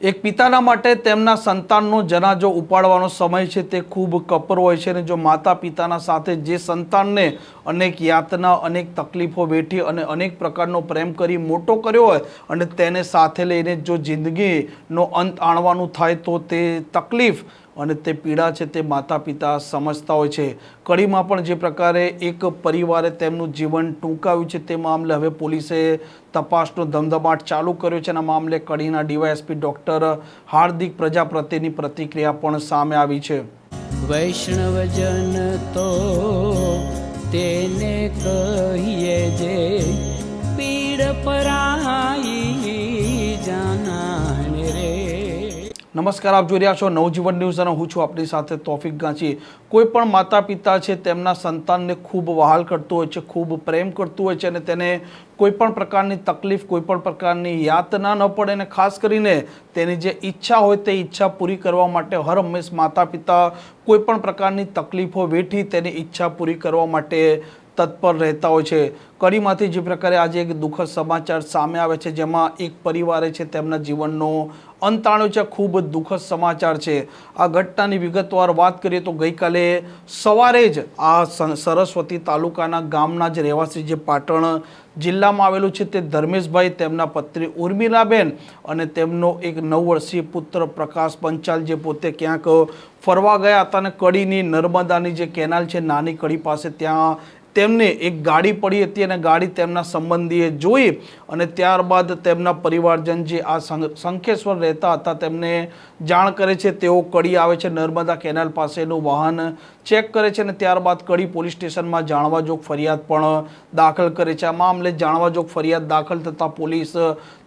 એક પિતાના માટે તેમના સંતાનનો જનાજો ઉપાડવાનો સમય છે તે ખૂબ કપરો હોય છે અને જો માતા પિતાના સાથે જે સંતાનને અનેક યાતના, અનેક તકલીફો વેઠી અને અનેક પ્રકારનો પ્રેમ કરી મોટો કર્યો હોય અને તેને સાથે લઈને જો જિંદગીનો અંત આણવાનું થાય તો તે તકલીફ અને તે પીડા છે તે માતા પિતા સમજતા હોય છે. કડીમાં પણ જે પ્રકારે એક પરિવારે તેમનું જીવન ટૂંકાવ્યું છે તે મામલે હવે પોલીસે તપાસનો ધમધમાટ ચાલુ કર્યો છે અને મામલે કડીના ડીવાયએસપી ડૉક્ટર હાર્દિક પ્રજાપતિની પ્રતિક્રિયા પણ સામે આવી છે. વૈષ્ણવજન તો તેને કહીએ જે પીડ પરાઈ નમસ્કાર, આપ જોઈ રહ્યા છો નવજીવન ન્યૂઝ અને હું છું આપણી સાથે તોફિક ગાંચી. કોઈ પણ માતા પિતા છે, તેમના સંતાનને ખૂબ વહાલ કરતું હોય છે, ખૂબ પ્રેમ કરતું હોય છે અને તેને કોઈ પણ પ્રકારની તકલીફ, કોઈ પણ પ્રકારની યાતના ન પડે અને ખાસ કરીને તેની જે ઈચ્છા હોય તે ઈચ્છા પૂરી કરવા માટે હર હંમેશ માતા પિતા કોઈ પણ પ્રકારની તકલીફો વેઠી તેની ઈચ્છા પૂરી કરવા માટે તત્પર રહેતા હોય છે. કડીમાંથી જે પ્રકારે આજે એક દુઃખદ સમાચાર સામે આવે છે, જેમાં એક પરિવારે છે, તેમના જીવનનો અંત આણ્યો છે, ખૂબ દુઃખદ સમાચાર છે. આ ઘટનાની વિગતવાર વાત કરીએ તો ગઈકાલે સવારે જ આ સરસ્વતી તાલુકાના ગામના જ રહેવાસી જે પાટણ જિલ્લામાં આવેલું છે તે ધર્મેશભાઈ, તેમના પત્ની ઉર્મિલાબેન અને તેમનો એક નવ વર્ષીય પુત્ર પ્રકાશ પંચાલ જે પોતે ક્યાંક ફરવા ગયા હતા અને કડીની નર્મદાની જે કેનાલ છે, નાની કડી પાસે ત્યાં તેમને એક ગાડી પડી હતી અને ગાડી તેમના સંબંધીએ જોઈ અને ત્યારબાદ તેમના પરિવારજન જે આ શંખેશ્વર રહેતા હતા તેમને જાણ કરે છે, તેઓ કડી આવે છે, નર્મદા કેનાલ પાસેનું વાહન ચેક કરે છે અને ત્યારબાદ કડી પોલીસ સ્ટેશનમાં જાણવાજોગ ફરિયાદ પણ દાખલ કરે છે. આ મામલે જાણવાજોગ ફરિયાદ દાખલ થતાં પોલીસ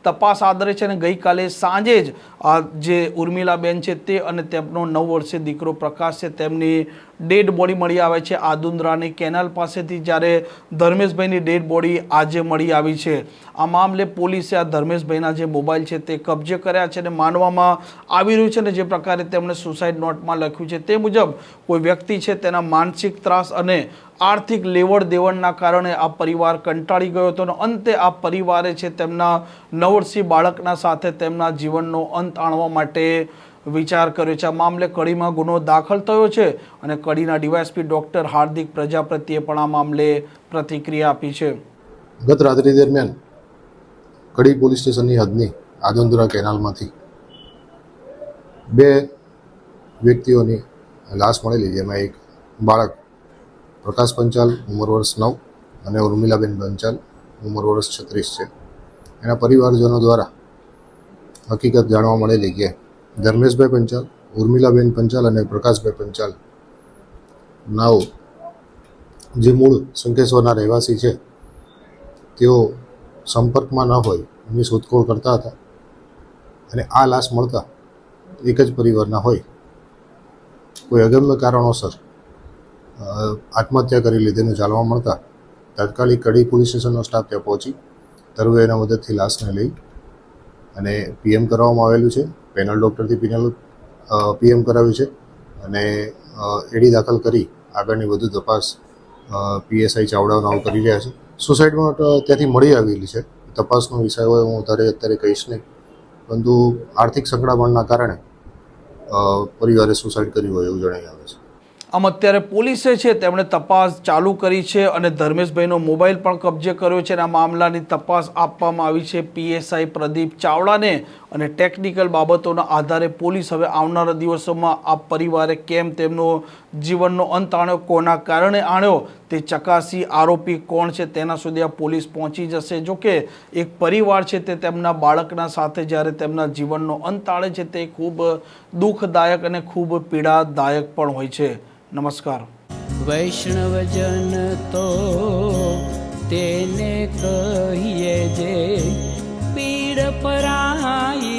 તપાસ આદરે છે અને ગઈકાલે સાંજે જ આ જે ઉર્મિલાબેન છે તે અને તેમનો નવ વર્ષે દીકરો પ્રકાશ છે, તેમની ડેડ બોડી મળી આવે છે આદુંદ્રાની કેનાલ પાસેથી જ્યારે ધર્મેશભાઈની ડેડ બોડી આજે મળી આવી છે. આ મામલે પોલીસે આ ધર્મેશભાઈના જે મોબાઈલ છે તે કબજે કર્યા છે અને માનવામાં આવી રહ્યું છે ને જે પ્રકારે તેમણે સુસાઇડ નોટમાં લખ્યું છે તે મુજબ કોઈ વ્યક્તિ છે તેના માનસિક ત્રાસ અને આર્થિક લેવડ દેવડના કારણે આ પરિવાર કંટાળી ગયો હતો અને અંતે આ પરિવારે છે તેમના નવર્ષી બાળકના સાથે તેમના જીવનનો અંત આણવા માટે વિચાર કર્યો છે. આ મામલે કડીમાં ગુનો દાખલ થયો છે અને કડીના ડીવાયએસપી ડોક્ટર હાર્દિક પ્રજાપતિએ પણ આ મામલે પ્રતિક્રિયા આપી છે. ગત રાત્રિ દરમિયાન કડી પોલીસ સ્ટેશનની હદની આદંદુરા કેનાલમાંથી બે વ્યક્તિઓની લાશ મળેલી જેમાં એક બાળક પ્રકાશ પંચાલ, ઉંમર વર્ષ નવ અને ઉર્મિલાબેન પંચાલ, ઉંમર વર્ષ છત્રીસ છે. એના પરિવારજનો દ્વારા હકીકત જાણવા મળેલી કે ધર્મેશભાઈ પંચાલ, ઉર્મિલાબેન પંચાલ અને પ્રકાશભાઈ પંચાલ નાઓ જે મૂળ શંકેશ્વરના રહેવાસી છે, તેઓ સંપર્કમાં ન હોય એમની શોધખોળ કરતા હતા અને આ લાશ મળતા એક જ પરિવારના હોય. કોઈ અગમ્ય કારણોસર આત્મહત્યા કરી લીધેનું જાણવા મળતા તાત્કાલિક કડી પોલીસ સ્ટેશનનો સ્ટાફ ત્યાં પહોંચી તરવેના મદદથી લાશને લઈ અને પીએમ કરવામાં આવેલું છે. પેનલ ડૉક્ટરથી પેનલ પીએમ કરાવ્યું છે અને એડી દાખલ કરી આગળની વધુ તપાસ પીએસઆઈ ચાવડા નાવ કરી રહ્યા છે. સુસાઇડમાં ત્યાંથી મળી આવેલી છે. તપાસનો વિષય હોય હું અત્યારે અત્યારે કહીશ નહીં. પરંતુ આર્થિક સંકળામણના કારણે પરિવારે સુસાઇડ કર્યું હોય એવું જણાઈ આવે છે. આમ અત્યારે પોલીસે છે તેમણે તપાસ ચાલુ કરી છે અને ધર્મેશભાઈનો મોબાઈલ પણ કબજે કર્યો છે અને આ મામલાની તપાસ આપવામાં આવી છે પીએસઆઈ પ્રદીપ ચાવડાને. અને ટેકનિકલ બાબતોના આધારે પોલીસ હવે આવનારા દિવસોમાં આ પરિવારે કેમ તેમનો જીવનનો અંત આણ્યો, કોના કારણે આણ્યો, તે ચકાસી આરોપી કોણ છે તેના સુધી આ પોલીસ પહોંચી જશે. જો કે એક પરિવાર છે તે તેમના બાળકના સાથે જ્યારે તેમના જીવનનો અંત આણે છે તે ખૂબ દુઃખદાયક અને ખૂબ પીડાદાયક પણ હોય છે. નમસ્કાર. વૈષ્ણવજન તો તેને કહીએ જે परा